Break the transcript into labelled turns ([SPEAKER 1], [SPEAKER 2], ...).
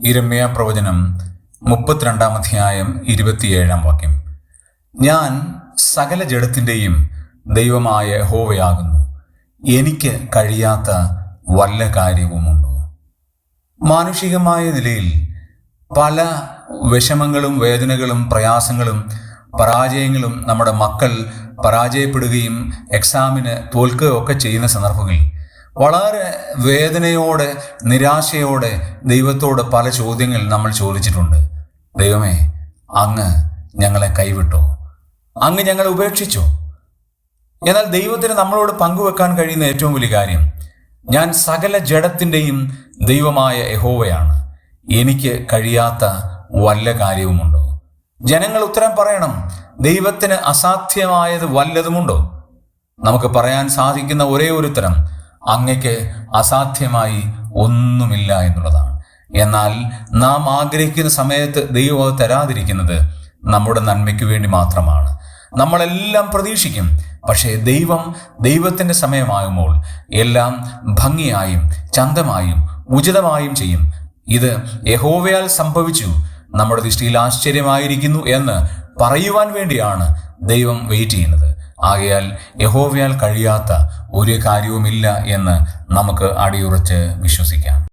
[SPEAKER 1] ഇരമ്യ പ്രവചനം മുപ്പത്തിരണ്ടാം അധ്യായം ഇരുപത്തിയേഴാം വാക്യം. ഞാൻ സകല ജഡത്തിന്റെയും ദൈവമായ ഹോവയാകുന്നു എനിക്ക് കഴിയാത്ത വല്ല കാര്യവുമുണ്ടോ? മാനുഷികമായ നിലയിൽ പല വിഷമങ്ങളും വേദനകളും പ്രയാസങ്ങളും പരാജയങ്ങളും നമ്മുടെ മക്കൾ പരാജയപ്പെടുകയും എക്സാമിന് തോൽക്കുകയൊക്കെ ചെയ്യുന്ന സന്ദർഭങ്ങളിൽ വളരെ വേദനയോടെ നിരാശയോടെ ദൈവത്തോട് പല ചോദ്യങ്ങൾ നമ്മൾ ചോദിച്ചിട്ടുണ്ട്. ദൈവമേ അങ്ങ് ഞങ്ങളെ കൈവിട്ടോ? അങ്ങ് ഞങ്ങളെ ഉപേക്ഷിച്ചോ? എന്നാൽ ദൈവത്തിന് നമ്മളോട് പങ്കുവെക്കാൻ കഴിയുന്ന ഏറ്റവും വലിയ കാര്യം ഞാൻ സകല ജഡത്തിന്റെയും ദൈവമായ യഹോവയാണ്. എനിക്ക് കഴിയാത്ത വല്ല കാര്യവുമുണ്ടോ? ജനങ്ങൾ ഉത്തരം പറയണം ദൈവത്തിന് അസാധ്യമായത് വല്ലതുമുണ്ടോ? നമുക്ക് പറയാൻ സാധിക്കുന്ന ഒരേ ഒരു ഉത്തരം അങ്ങയ്ക്ക് അസാധ്യമായി ഒന്നുമില്ല എന്നുള്ളതാണ്. എന്നാൽ നാം ആഗ്രഹിക്കുന്ന സമയത്ത് ദൈവം അത് തരാതിരിക്കുന്നത് നമ്മുടെ നന്മയ്ക്ക് വേണ്ടി മാത്രമാണ്. നമ്മളെല്ലാം പ്രതീക്ഷിക്കും. പക്ഷേ ദൈവം ദൈവത്തിന്റെ സമയമാകുമ്പോൾ എല്ലാം ഭംഗിയായും ചന്തമായും ഉചിതമായും ചെയ്യും. ഇത് യഹോവയാൽ സംഭവിച്ചു. നമ്മുടെ ദൃഷ്ടിയിൽ ആശ്ചര്യമായിരിക്കുന്നു എന്ന് പറയുവാൻ വേണ്ടിയാണ് ദൈവം വെയിറ്റ് ചെയ്യുന്നത്. ആകയാൽ യഹോവയാൽ കഴിയാത്ത ഒരു കാര്യവുമില്ല എന്ന് നമുക്ക് അടിയുറച്ച് വിശ്വസിക്കാം.